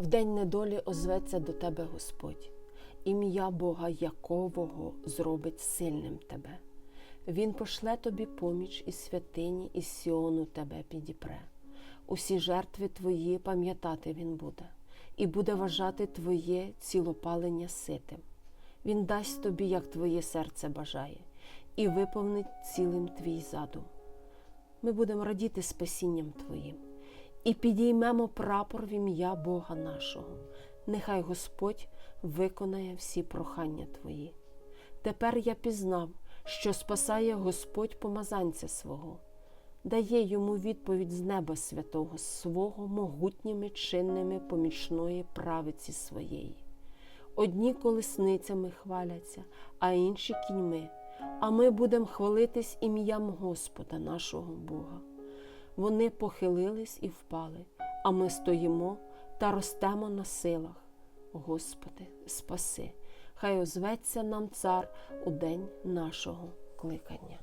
В день недолі озветься до тебе Господь, ім'я Бога Якового зробить сильним тебе. Він пошле тобі поміч із святині, із Сіону тебе підіпре. Усі жертви твої пам'ятати він буде, і буде вважати твоє цілопалення ситим. Він дасть тобі, як твоє серце бажає, і виповнить цілим твій задум. Ми будемо радіти спасінням Твоїм і підіймемо прапор в ім'я Бога нашого. Нехай Господь виконає всі прохання Твої. Тепер я пізнав, що спасає Господь помазанця свого, дає йому відповідь з неба святого, свого могутніми чинними помічної правиці своєї. Одні колесницями хваляться, а інші кіньми, а ми будемо хвалитись ім'ям Господа нашого Бога. Вони похилились і впали, а ми стоїмо та ростемо на силах. Господи, спаси, хай озветься нам цар у день нашого кликання.